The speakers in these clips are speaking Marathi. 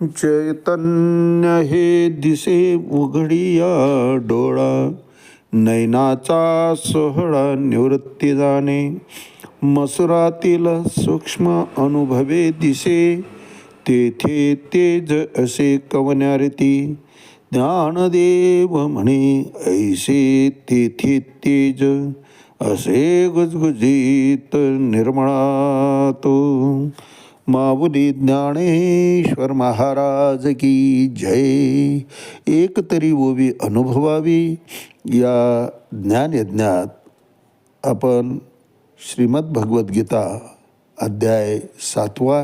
चैतन्य हे दिसे उघडिया डोळा नैनाचा सोहळा निवृत्ती जाणे मसुरातील सूक्ष्म अनुभवे दिसे तेथे तेज असे कवन्यारती ज्ञानदेव म्हणे ऐसे तेथे तेज असे गुजगुजीत निर्मळा तो माऊली ज्ञानेश्वर महाराज की जय। एक तरी ओवी अनुभवावी या ज्ञानयज्ञात आपण श्रीमद भगवद्गीता अध्याय सातवा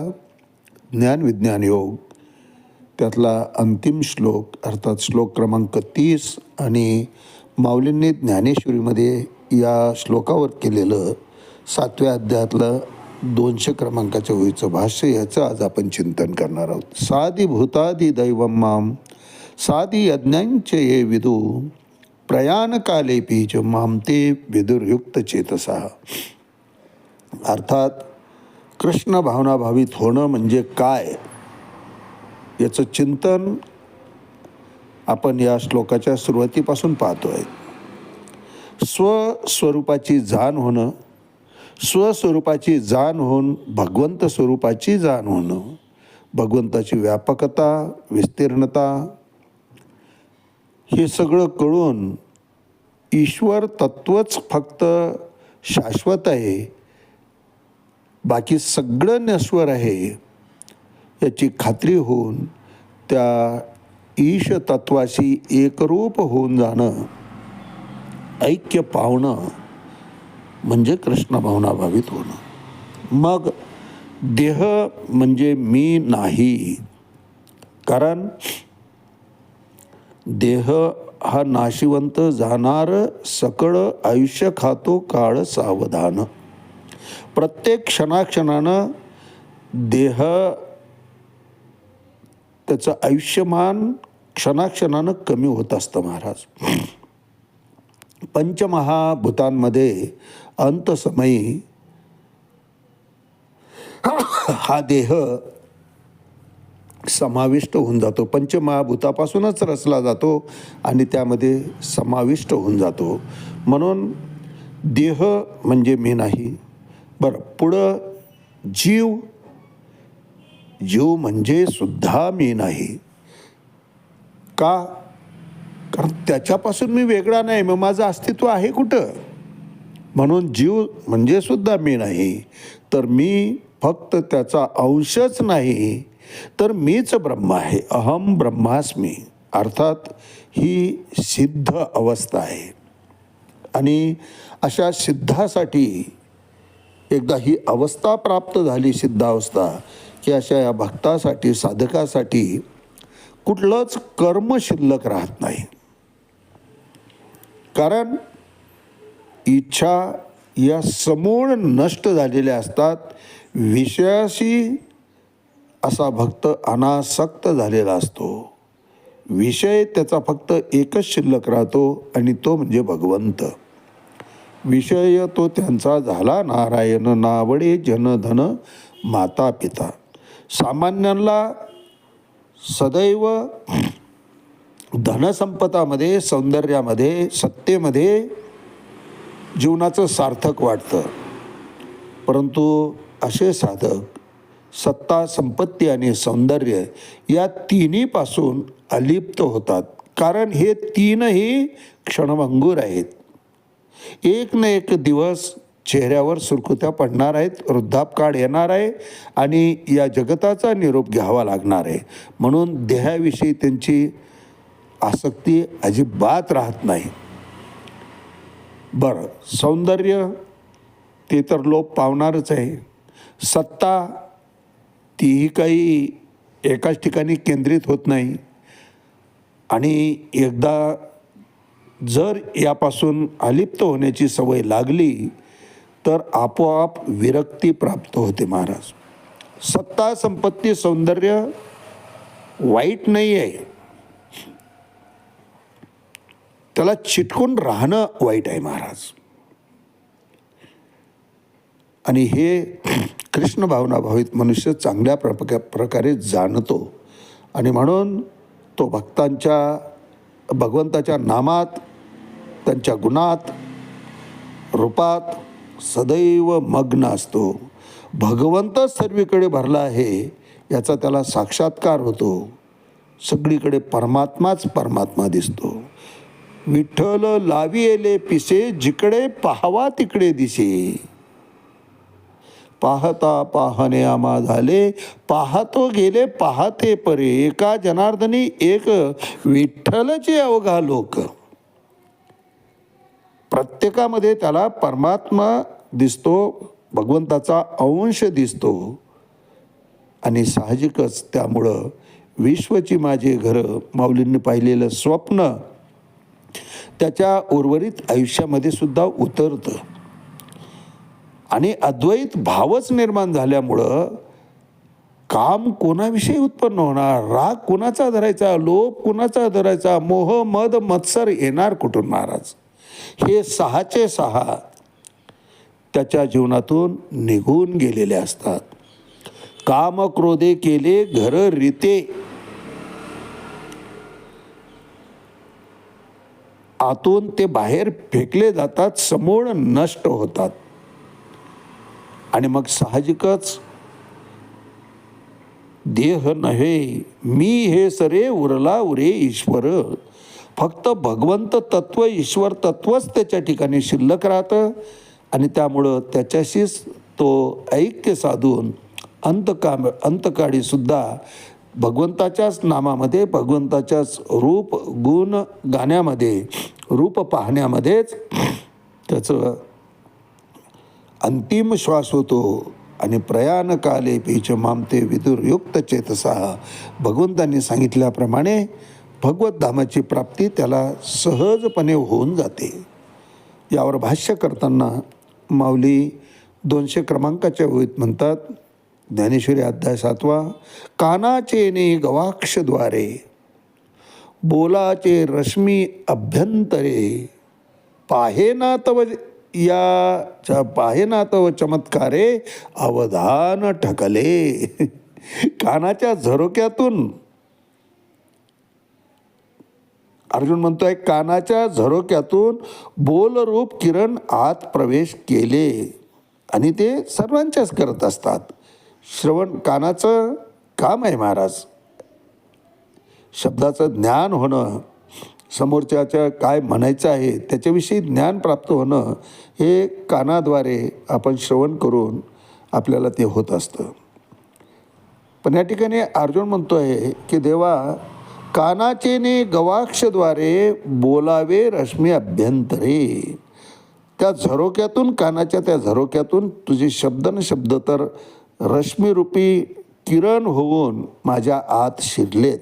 ज्ञानविज्ञान योग त्यातला अंतिम श्लोक अर्थात श्लोक क्रमांक तीस आणि माऊलींनी ज्ञानेश्वरीमध्ये या श्लोकावर केलेलं सातव्या अध्यायातलं दोनशे क्रमांकाच्या होईचं भाष्य याचं आज आपण चिंतन करणार आहोत. साधी भूतादी दैवम माम साधी यज्ञांचे ये विदू प्रयाणकाले च माम ते विदुरयुक्त चेतसा. अर्थात कृष्ण भावनाभावित होणं म्हणजे काय? याचं चिंतन आपण या श्लोकाच्या सुरुवातीपासून पाहतो आहे स्वस्वरूपाची जाण होणं स्वस्वरूपाची जाण होऊन भगवंत स्वरूपाची जाण होणं भगवंताची व्यापकता विस्तीर्णता हे सगळं कळून ईश्वर तत्वच फक्त शाश्वत आहे. बाकी सगळं नश्वर आहे. याची खात्री होऊन त्या ईश तत्वाशी एकरूप होऊन जाणं ऐक्य पावणं म्हणजे कृष्ण भावना भावित होणं. मग देह म्हणजे मी नाही. कारण देह हा नाशिवंत जाणार सकळ आयुष्य खातो काळ सावधान. प्रत्येक क्षणाक्षणानं देह त्याचं आयुष्यमान क्षणाक्षणानं कमी होत असतं महाराज. पंचमहाभूतांमध्ये अंतसमयी हा देह समाविष्ट होऊन जातो. पंचमहाभूतापासूनच रचला जातो आणि त्यामध्ये समाविष्ट होऊन जातो. म्हणून देह म्हणजे मी नाही. बरं पुढं जीव जीव म्हणजे सुद्धा मी नाही. का? कारण त्याच्यापासून मी वेगळा नाही मग माझं अस्तित्व आहे कुठं? म्हणून जीव म्हणजे सुद्धा मी नाही तर मी फक्त त्याचा अंशच नाही तर मीच ब्रह्म आहे अहम ब्रह्मास्मी. अर्थात ही सिद्ध अवस्था आहे. आणि अशा सिद्धासाठी एकदा ही अवस्था प्राप्त झाली सिद्धावस्था की अशा या भक्तासाठी साधकासाठी कुठलंच कर्म शिल्लक राहत नाही. कारण इच्छा या समूळ नष्ट झालेल्या असतात. विषयाशी असा भक्त अनासक्त झालेला असतो. विषय त्याचा फक्त एकच शिल्लक राहतो आणि तो म्हणजे भगवंत. विषय तो त्यांचा झाला नारायण नावडे जनधन माता पिता. सामान्यांना सदैव धनसंपदामध्ये सौंदर्यामध्ये सत्तेमध्ये जीवनाचं सार्थक वाटतं. परंतु असे साधक सत्ता संपत्ती आणि सौंदर्य या तिन्हीपासून अलिप्त होतात. कारण हे तीनही क्षणभंगूर आहेत. एक न एक दिवस चेहऱ्यावर सुरकुत्या पडणार आहेत वृद्धापकाळ येणार आहे आणि या जगताचा निरोप घ्यावा लागणार आहे. म्हणून देहाविषयी त्यांची आसक्ती अजिबात राहत नाही. बरं सौंदर्य ते तर लोप पावणारच आहे. सत्ता तीही काही एकाच ठिकाणी केंद्रित होत नाही. आणि एकदा जर यापासून अलिप्त होण्याची सवय लागली तर आपोआप विरक्ती प्राप्त होते महाराज. सत्ता संपत्ती सौंदर्य वाईट नाही आहे. त्याला चिटकून राहणं वाईट आहे महाराज. आणि हे कृष्ण भावनाभावित मनुष्य चांगल्या प्रका प्रकारे जाणतो. आणि म्हणून तो भक्तांच्या भगवंताच्या नामात त्यांच्या गुणात रूपात सदैव मग्न असतो. भगवंतच सर्वीकडे भरला आहे याचा त्याला साक्षात्कार होतो. सगळीकडे परमात्माच परमात्मा दिसतो. विठ्ठल लाविले पिसे जिकडे पाहावा तिकडे दिसे. पाहता पाहणे आमा झाले पाहतो गेले पाहते परे. एका जनार्दनी एक विठ्ठलचे अवघा लोक. प्रत्येकामध्ये त्याला परमात्मा दिसतो भगवंताचा अंश दिसतो. आणि साहजिकच त्यामुळं विश्वची माझे घरं माऊलींनी पाहिलेलं स्वप्न त्याच्या उर्वरित आयुष्यामध्ये सुद्धा उतरतं. आणि अद्वैत भावच निर्माण झाल्यामुळं काम कोणाविषयी उत्पन्न होणार? राग कोणाचा धरायचा? लोभ कोणाचा धरायचा? मोह मद मत्सर येणार कुठून महाराज? हे सहाचे सहा त्याच्या जीवनातून निघून गेलेले असतात. काम क्रोधे केले घर रीते. आतून ते बाहेर फेकले जातात समूळ नष्ट होतात. आणि मग साहजिकच देह नव्हे मी हे सरे उरला उरे ईश्वर. फक्त भगवंत तत्व ईश्वर तत्वच त्याच्या ठिकाणी शिल्लक राहतं आणि त्यामुळं त्याच्याशीच तो ऐक्य साधून अंतकाम अंतकाळीसुद्धा भगवंताच्याच नामामध्ये भगवंताच्याच रूप गुण गाण्यामध्ये रूप पाहण्यामध्येच त्याचं अंतिम श्वास होतो आणि प्रयाण काले पीच मामते विदुरयुक्त चेतसा. भगवंतांनी सांगितल्याप्रमाणे भगवतधामाची प्राप्ती त्याला सहजपणे होऊन जाते. यावर भाष्य करताना माऊली दोनशे क्रमांकाच्या ओळीत म्हणतात ज्ञानेश्वरी अध्याय सातवा कानाचे ने गवाक्षद्वारे बोलाचे रश्मी अभ्यंतरे पाहेनातव तव या च तव चमत्कारे अवधान ठकले कानाच्या झरोक्यातून अर्जुन म्हणतोय कानाच्या झरोक्यातून बोलरूप किरण आत प्रवेश केले. आणि ते सर्वांच्याच करत असतात. श्रवण कानाचं काम आहे महाराज. शब्दाचं ज्ञान होणं समोरच्याच्या काय म्हणायचं आहे त्याच्याविषयी ज्ञान प्राप्त होणं हे कानाद्वारे आपण श्रवण करून आपल्याला ते होत असतं. पण या ठिकाणी अर्जुन म्हणतो आहे की देवा कानाचेने गवाक्षद्वारे बोलावे रश्मी अभ्यंतरे. त्या झरोक्यातून कानाच्या त्या झरोक्यातून तुझे शब्द न शब्द तर रश्मीरूपी किरण होऊन माझ्या आत शिरलेत.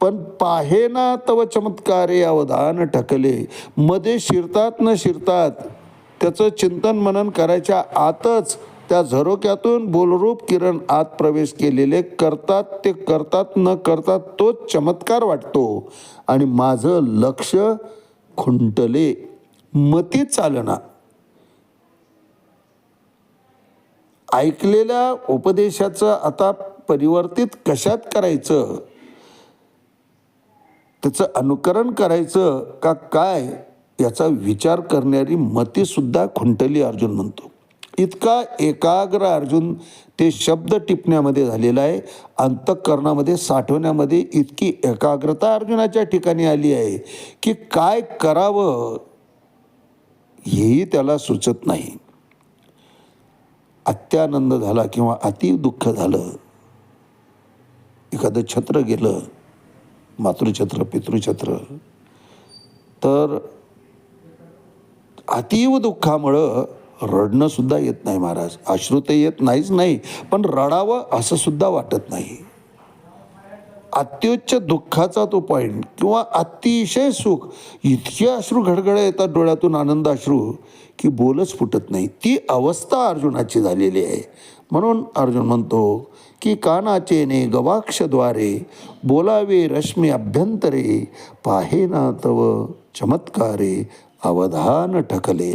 पण पाहे ना तव चमत्कारे अवधान ठकले मध्ये शिरतात न शिरतात त्याचं चिंतन मनन करायच्या आतच त्या झरोक्यातून बोलरूप किरण आत प्रवेश केलेले करतात ते करतात न करतात तोच चमत्कार वाटतो. आणि माझं लक्ष खुंटले. मती चालना. ऐकलेल्या उपदेशाचं आता परिवर्तित कशात करायचं? त्याचं अनुकरण करायचं का काय? याचा विचार करणारी मतीसुद्धा खुंटली अर्जुन म्हणतो. इतका एकाग्र अर्जुन ते शब्द टिपण्यामध्ये झालेला आहे. अंतःकरणामध्ये साठवण्यामध्ये इतकी एकाग्रता अर्जुनाच्या ठिकाणी आली आहे की काय करावं हेही त्याला सुचत नाही. अत्यानंद झाला किंवा अति दुःख झालं एखादं छत्र गेलं मातृछत्र पितृछत्र तर अतीव दुःखामुळं रडणंसुद्धा येत नाही महाराज. अश्रू येत नाहीच नाही पण रडावं असंसुद्धा वाटत नाही. अत्युच्च दुःखाचा तो पॉईंट किंवा अतिशय सुख इतके अश्रू घडघड येतात डोळ्यातून आनंद अश्रू की बोलच फुटत नाही. ती अवस्था अर्जुनाची झालेली आहे. म्हणून अर्जुन म्हणतो की कानाचेने गवाक्षद्वारे बोलावे रश्मी अभ्यंतरे पाहे ना तव चमत्कारे अवधान ठकले.